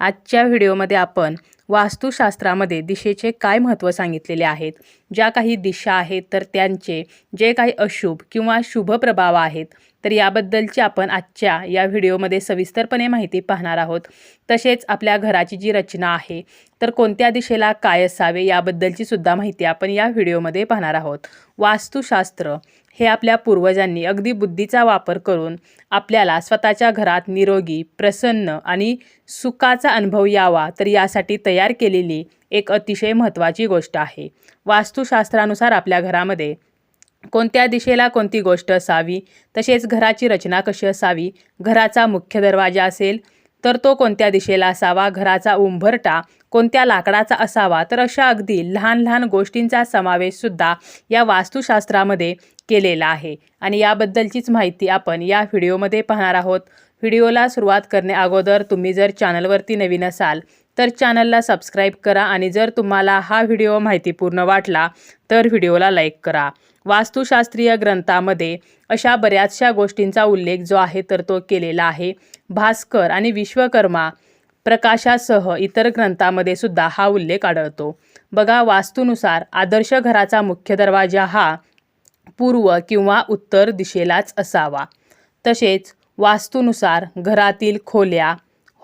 आजच्या व्हिडिओमध्ये आपण वास्तुशास्त्रामध्ये दिशेचे काय महत्त्व सांगितलेले आहेत? ज्या काही दिशा आहेत तर त्यांचे जे काही अशुभ किंवा शुभ प्रभाव आहेत तर याबद्दलची आपण आजच्या या व्हिडिओमध्ये सविस्तरपणे माहिती पाहणार आहोत. तसेच आपल्या घराची जी रचना आहे तर कोणत्या दिशेला काय असावे याबद्दलची सुद्धा माहिती आपण या व्हिडिओमध्ये पाहणार आहोत. वास्तुशास्त्र हे आपल्या पूर्वजांनी अगदी बुद्धीचा वापर करून आपल्याला स्वतःच्या घरात निरोगी प्रसन्न आणि सुखाचा अनुभव यावा तर यासाठी तयार केलेली एक अतिशय महत्त्वाची गोष्ट आहे. वास्तुशास्त्रानुसार आपल्या घरामध्ये कोणत्या दिशेला कोणती गोष्ट असावी तसेच घराची रचना कशी असावी घराचा मुख्य दरवाजा असेल तर तो कोणत्या दिशेला असावा? घराचा उंबरटा कोणत्या लाकडाचा असावा? तर अशा अगदी लहान लहान गोष्टींचा समावेशसुद्धा या वास्तुशास्त्रामध्ये केलेला आहे. आणि याबद्दलचीच माहिती आपण या व्हिडिओमध्ये पाहणार आहोत. व्हिडिओला सुरुवात करणे अगोदर तुम्ही जर चॅनलवरती नवीन असाल तर चॅनलला सबस्क्राईब करा आणि जर तुम्हाला हा व्हिडिओ माहितीपूर्ण वाटला तर व्हिडिओला लाईक करा. वास्तुशास्त्रीय ग्रंथामध्ये अशा बऱ्याचशा गोष्टींचा उल्लेख जो आहे तर तो केलेला आहे. भास्कर आणि विश्वकर्मा प्रकाशासह इतर ग्रंथामध्ये सुद्धा हा उल्लेख आढळतो. बघा वास्तूनुसार आदर्श घराचा मुख्य दरवाजा हा पूर्व किंवा उत्तर दिशेलाच असावा. तसेच वास्तूनुसार घरातील खोल्या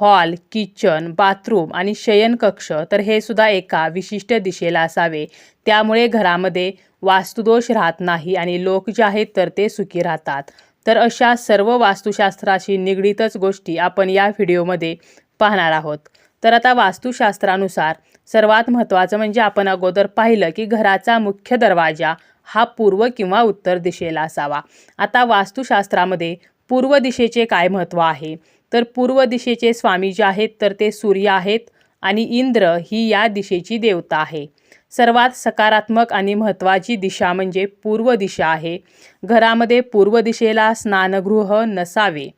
हॉल किचन बाथरूम आणि शयनकक्ष तर हे सुद्धा एका विशिष्ट दिशेला असावे. त्यामुळे घरामध्ये वास्तुदोष राहत नाही आणि लोक जे आहेत तर ते सुखी राहतात. तर अशा सर्व वास्तुशास्त्राशी निगडीतच गोष्टी आपण या व्हिडिओमध्ये पाहणार आहोत. तर आता वास्तुशास्त्रानुसार सर्वात महत्त्वाचं म्हणजे आपण अगोदर पाहिलं की घराचा मुख्य दरवाजा हा पूर्व किंवा उत्तर दिशेला असावा. आता वास्तुशास्त्रामध्ये पूर्व दिशेचे काय महत्त्व आहे? तर पूर्व दिशेचे स्वामी जे आहेत तर ते सूर्य आहेत आणि इंद्र ही या दिशेची देवता आहे. सर्वात सकारात्मक आणि महत्त्वाची दिशा म्हणजे पूर्व दिशा आहे. घरामध्ये पूर्व दिशेला स्नानगृह नसावे.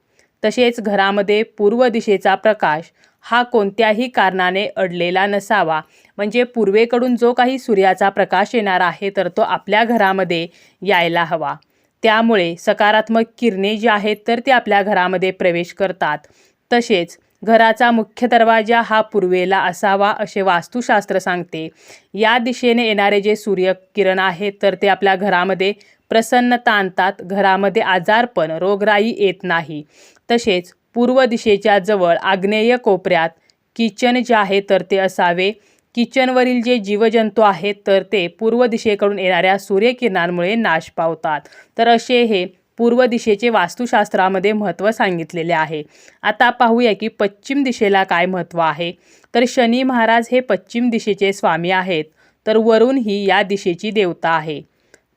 तसेच घरामध्ये पूर्व दिशेचा प्रकाश हा कोणत्याही कारणाने अडलेला नसावा. म्हणजे पूर्वेकडून जो काही सूर्याचा प्रकाश येणार आहे तर तो आपल्या घरामध्ये यायला हवा. त्यामुळे सकारात्मक किरणे जी आहेत तर ते आपल्या घरामध्ये प्रवेश करतात. तसेच घराचा मुख्य दरवाजा हा पूर्वेला असावा असे वास्तुशास्त्र सांगते. या दिशेने येणारे जे सूर्यकिरण आहेत तर ते आपल्या घरामध्ये प्रसन्नता आणतात. घरामध्ये आजारपण रोगराई येत नाही. तसेच पूर्व दिशेच्या जवळ आग्नेय कोपऱ्यात किचन जे आहे तर ते असावे. किचनवरील जे जीवजंतू आहेत तर ते पूर्व दिशेकडून येणाऱ्या सूर्यकिरणांमुळे नाश पावतात. तर असे हे पूर्व दिशेचे वास्तुशास्त्रामध्ये महत्त्व सांगितलेले आहे. आता पाहूया की पश्चिम दिशेला काय महत्त्व आहे. तर शनी महाराज हे पश्चिम दिशेचे स्वामी आहेत. तर वरुण ही या दिशेची देवता आहे.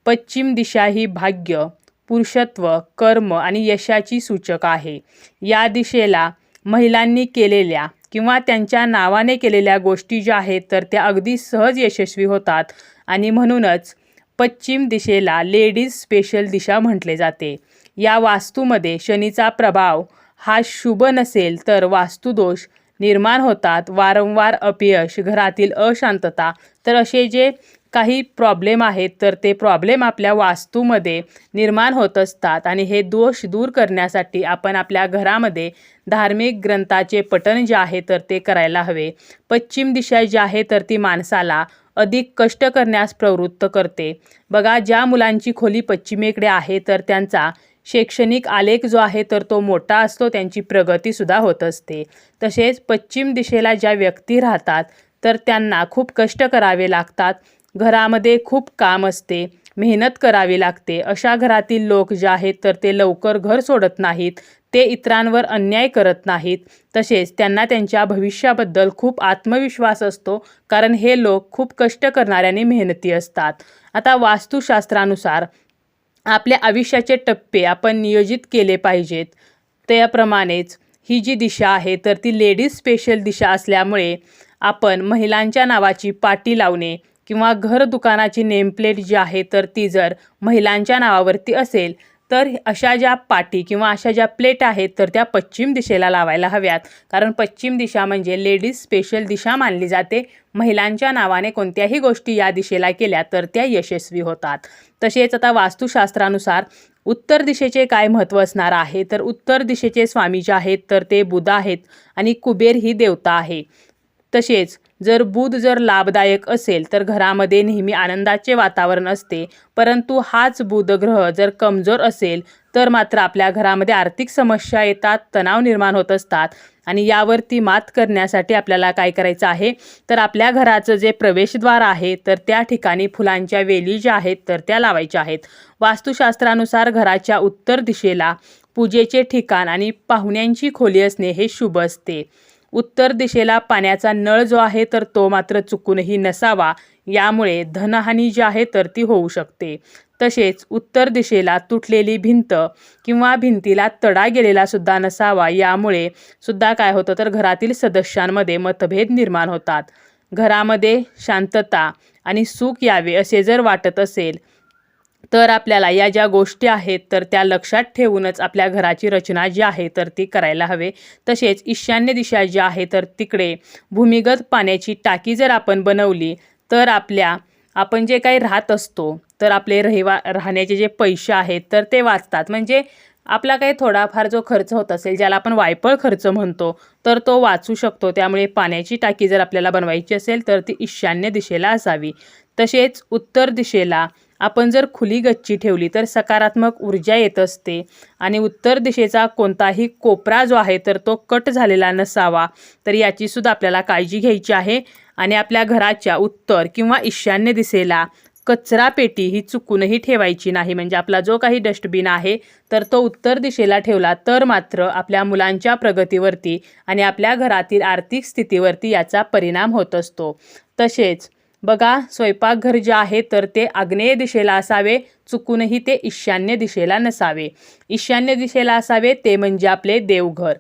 पश्चिम दिशा ही भाग्य पुरुषत्व कर्म आणि यशाची सूचक आहे. या दिशेला महिलांनी केलेल्या किंवा त्यांच्या नावाने केलेल्या गोष्टी ज्या आहेत तर त्या अगदी सहज यशस्वी होतात. आणि म्हणूनच पश्चिम दिशेला लेडीज स्पेशल दिशा म्हटले जाते. या वास्तूमध्ये शनीचा प्रभाव हा शुभ नसेल तर वास्तुदोष निर्माण होतात. वारंवार अपयश घरातील अशांतता तर असे जे काही प्रॉब्लेम आहेत तर ते प्रॉब्लेम आपल्या वास्तूमध्ये निर्माण होत असतात आणि हे दोष दूर करण्यासाठी आपण आपल्या घरामध्ये धार्मिक ग्रंथाचे पठण जे आहे तर ते करायला हवे. पश्चिम दिशा जी आहे तर ती माणसाला अधिक कष्ट करण्यास प्रवृत्त करते. बघा ज्या मुलांची खोली पश्चिमेकडे आहे तर त्यांचा शैक्षणिक आलेख जो आहे तर तो मोठा असतो त्यांची प्रगतीसुद्धा होत असते. तसेच पश्चिम दिशेला ज्या व्यक्ती राहतात तर त्यांना खूप कष्ट करावे लागतात. घरामध्ये खूप काम असते मेहनत करावी लागते. अशा घरातील लोक जे आहेत तर ते लवकर घर सोडत नाहीत. ते इतरांवर अन्याय करत नाहीत. तसेच त्यांना त्यांच्या भविष्याबद्दल खूप आत्मविश्वास असतो कारण हे लोक खूप कष्ट करणाऱ्याने मेहनती असतात. आता वास्तुशास्त्रानुसार आपल्या आयुष्याचे टप्पे आपण नियोजित केले पाहिजेत. त्याप्रमाणेच ही जी दिशा आहे तर ती लेडीज स्पेशल दिशा असल्यामुळे आपण महिलांच्या नावाची पाटी लावणे किंवा घर दुकानाची नेमप्लेट जी आहे तर ती जर महिलांच्या नावावरती असेल तर अशा ज्या पाटी किंवा अशा ज्या प्लेट आहेत तर त्या पश्चिम दिशेला लावायला हव्यात. कारण पश्चिम दिशा म्हणजे लेडीज स्पेशल दिशा मानली जाते. महिलांच्या नावाने कोणत्याही गोष्टी या दिशेला केल्या तर त्या यशस्वी होतात. तसेच आता वास्तुशास्त्रानुसार उत्तर दिशेचे काय महत्त्व असणार आहे? तर उत्तर दिशेचे स्वामी जे आहेत तर ते बुध आहेत आणि कुबेर ही देवता आहे. तसेच जर बुध जर लाभदायक असेल तर घरामध्ये नेहमी आनंदाचे वातावरण असते. परंतु हाच बुध ग्रह जर कमजोर असेल तर मात्र आपल्या घरामध्ये आर्थिक समस्या येतात तणाव निर्माण होत असतात. आणि यावरती मात करण्यासाठी आपल्याला काय करायचं आहे? तर आपल्या घराचं जे प्रवेशद्वार आहे तर त्या ठिकाणी फुलांच्या वेली ज्या आहेत तर त्या लावायच्या आहेत. वास्तुशास्त्रानुसार घराच्या उत्तर दिशेला पूजेचे ठिकाण आणि पाहुण्यांची खोली असणे हे शुभ असते. उत्तर दिशेला पाण्याचा नळ जो आहे तर तो मात्र चुकूनही नसावा. यामुळे धनहानी जी आहे तर ती होऊ शकते. तसेच उत्तर दिशेला तुटलेली भिंत किंवा भिंतीला तडा गेलेला सुद्धा नसावा. यामुळे सुद्धा काय होतं तर घरातील सदस्यांमध्ये मतभेद निर्माण होतात. घरामध्ये शांतता आणि सुख यावे असे जर वाटत असेल तर आपल्याला या ज्या गोष्टी आहेत तर त्या लक्षात ठेवूनच आपल्या घराची रचना जी आहे तर ती करायला हवे. तसेच ईशान्य दिशा जी आहे तर तिकडे भूमिगत पाण्याची टाकी जर आपण बनवली तर आपल्या आपण जे काही राहत असतो तर आपले रहिवा राहण्याचे जे पैसे आहेत तर ते वाचतात. म्हणजे आपला काही थोडाफार जो खर्च होत असेल ज्याला आपण वायपळ खर्च म्हणतो तर तो वाचू शकतो. त्यामुळे पाण्याची टाकी जर आपल्याला बनवायची असेल तर ती ईशान्य दिशेला असावी. तसेच उत्तर दिशेला आपण जर खुली गच्ची ठेवली तर सकारात्मक ऊर्जा येत असते. आणि उत्तर दिशेचा कोणताही कोपरा जो आहे तर तो कट झालेला नसावा. तर याचीसुद्धा आपल्याला काळजी घ्यायची आहे. आणि आपल्या घराच्या उत्तर किंवा ईशान्य दिशेला कचरा पेटी ही चुकूनही ठेवायची नाही. म्हणजे आपला जो काही डस्टबिन आहे तर तो उत्तर दिशेला ठेवला तर मात्र आपल्या मुलांच्या प्रगतीवरती आणि आपल्या घरातील आर्थिक स्थितीवरती याचा परिणाम होत असतो. तसेच बघा स्वयंपाकघर जे आहे तर ते आग्नेय दिशेला असावे चुकूनही ते ईशान्य दिशेला नसावे. ईशान्य दिशेला असावे ते म्हणजे आपले देवघर.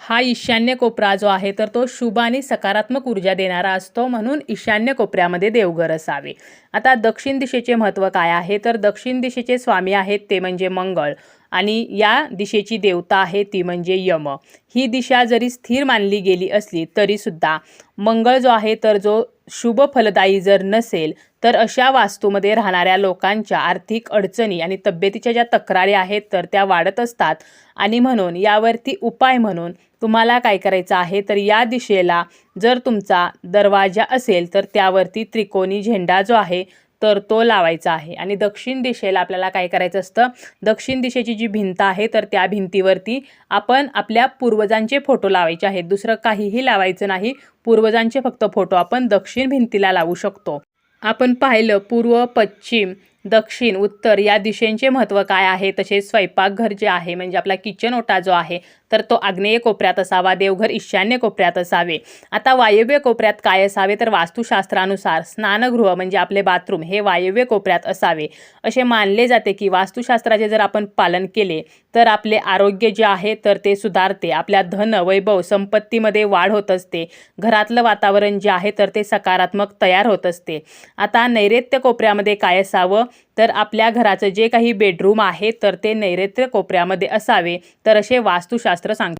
हा ईशान्य कोपरा जो आहे तर तो शुभ आणि सकारात्मक ऊर्जा देणारा असतो म्हणून ईशान्य कोपऱ्यामध्ये देवघर असावे. आता दक्षिण दिशेचे महत्त्व काय आहे? तर दक्षिण दिशेचे स्वामी आहेत ते म्हणजे मंगळ. आणि या दिशेची देवता आहे ती म्हणजे यम. ही दिशा जरी स्थिर मानली गेली असली तरीसुद्धा मंगळ जो आहे तर जो शुभ फलदायी जर नसेल तर अशा वास्तूमध्ये राहणाऱ्या लोकांच्या आर्थिक अडचणी आणि तब्येतीच्या ज्या तक्रारी आहेत तर त्या वाढत असतात. आणि म्हणून यावरती उपाय म्हणून तुम्हाला काय करायचं आहे तर या दिशेला जर तुमचा दरवाजा असेल तर त्यावरती त्रिकोणी झेंडा जो आहे तर तो लावायचा आहे. आणि दक्षिण दिशेला आपल्याला काय करायचं असतं? दक्षिण दिशेची जी भिंत आहे तर त्या भिंतीवरती आपण आपल्या पूर्वजांचे फोटो लावायचे आहेत. दुसरं काहीही लावायचं नाही. पूर्वजांचे फक्त फोटो आपण दक्षिण भिंतीला लावू शकतो. आपण पाहिलं पूर्व पश्चिम दक्षिण उत्तर या दिशेंचे महत्त्व काय आहे? तसेच स्वयंपाकघर जे आहे म्हणजे आपला किचन ओटा जो आहे तर तो आग्नेय कोपऱ्यात असावा देवघर ईशान्य कोपऱ्यात असावे. आता वायव्य कोपऱ्यात काय असावे? तर वास्तुशास्त्रानुसार स्नानगृह म्हणजे आपले बाथरूम हे वायव्य कोपऱ्यात असावे. असे मानले जाते की वास्तुशास्त्राचे जर आपण पालन केले तर आपले आरोग्य जे आहे तर ते सुधारते. आपल्या धन वैभव संपत्तीमध्ये वाढ होत असते. घरातलं वातावरण जे आहे तर ते सकारात्मक तयार होत असते. आता नैऋत्य कोपऱ्यामध्ये काय असावं? तर आपल्या घराचं जे काही बेडरूम आहे तर ते नैऋत्य कोपऱ्यामध्ये असावे. तर असे वास्तुशास्त्र सांगते